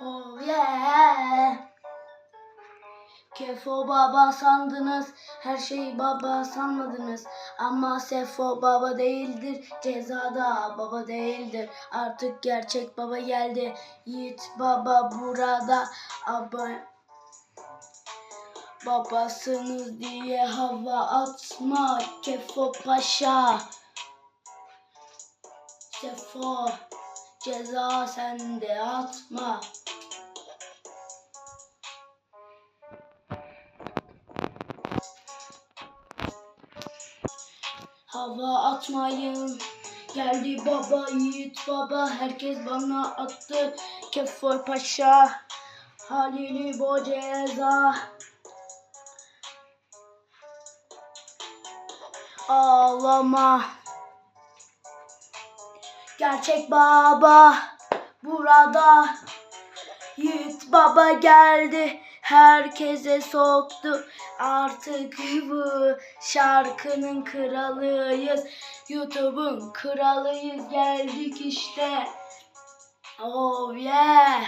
Oh yeah. Kefo baba sandınız, her şeyi baba sanmadınız. Ama Sefo baba değildir, cezada baba değildir. Artık gerçek baba geldi, Yiğit baba burada. Aba Babasınız diye hava atma Kefo paşa. Sefo ceza sende atma. Hava atmayın. Geldi baba yiğit baba herkes bana attı. Kefor paşa Halili bu ceza. Ağlama. Gerçek baba burada. Yiğit baba geldi. Herkese soktu. Artık bu şarkının kralıyız. YouTube'un kralıyız. Geldik işte. Oh yeah.